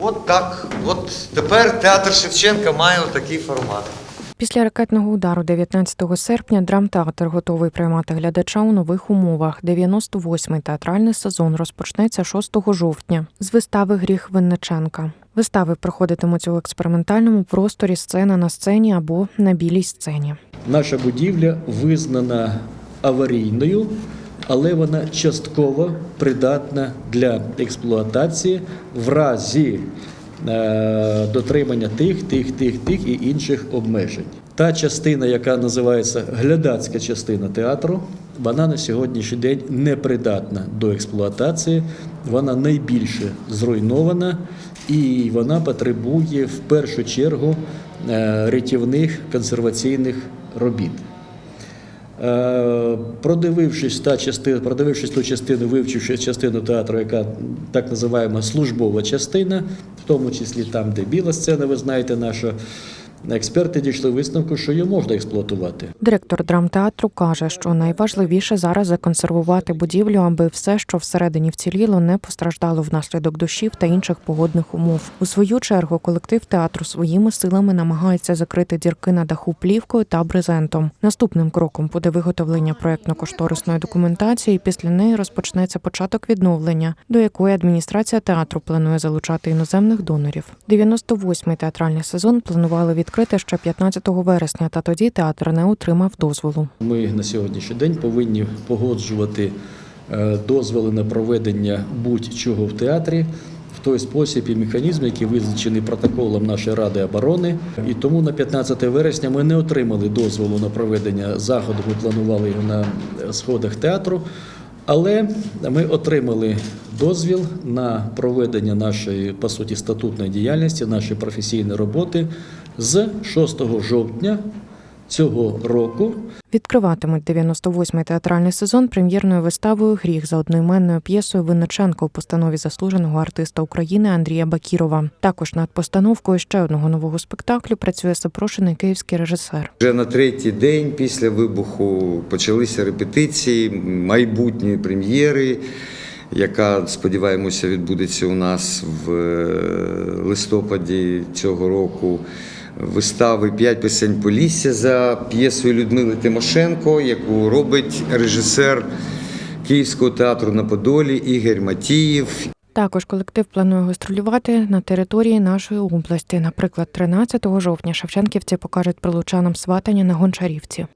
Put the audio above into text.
От так. От тепер театр Шевченка має такий формат. Після ракетного удару 19 серпня драмтеатр готовий приймати глядача у нових умовах. 98-й театральний сезон розпочнеться 6 жовтня з вистави Гріх Винниченка. Вистави проходитимуть у експериментальному просторі сцена на сцені або на білій сцені. Наша будівля визнана аварійною, але вона частково придатна для експлуатації в разі е, дотримання тих, тих, тих, тих і інших обмежень. Та частина, яка називається глядацька частина театру, вона на сьогоднішній день не придатна до експлуатації, вона найбільше зруйнована і вона потребує в першу чергу е, рятівних консерваційних робіт. Е, Продивившись та частина, продивившись ту частину, вивчивши частину театру, яка так називаємо службова частина, в тому числі там, де біла сцена, ви знаєте, наша експерти дійшли висновку, що її можна експлуатувати. Директор драмтеатру каже, що найважливіше зараз законсервувати будівлю, аби все, що всередині вціліло, не постраждало внаслідок дощів та інших погодних умов. У свою чергу колектив театру своїми силами намагається закрити дірки на даху плівкою та брезентом. Наступним кроком буде виготовлення проектно-кошторисної документації. Після неї розпочнеться початок відновлення, до якої адміністрація театру планує залучати іноземних донорів. 98-й театральний сезон планували відкрити ще 15 вересня, та тоді театр не отримав дозволу. Ми на сьогоднішній день повинні погоджувати е, дозволи на проведення будь-чого в театрі в той спосіб і механізм, який визначений протоколом нашої ради оборони. І тому на 15 вересня ми не отримали дозволу на проведення заходу. Ми планували його на е, сходах театру. Але ми отримали дозвіл на проведення нашої по суті статутної діяльності, нашої професійної роботи з 6 жовтня цього року Відкриватимуть 98-й театральний сезон прем'єрною виставою Гріх за одноіменною п'єсою Винниченко у постанові заслуженого артиста України Андрія Бакірова. Також над постановкою ще одного нового спектаклю працює запрошений київський режисер. Вже на третій день після вибуху почалися репетиції майбутньої прем'єри, яка, сподіваємося, відбудеться у нас в е, листопаді цього року. Вистави П'ять пісень Полісся за п'єсою Людмили Тимошенко, яку робить режисер Київського театру на Подолі Ігор Матіїв. Також колектив планує гастролювати на території нашої області. Наприклад, 13 жовтня шевченківці покажуть прилучанам сватання на Гончарівці.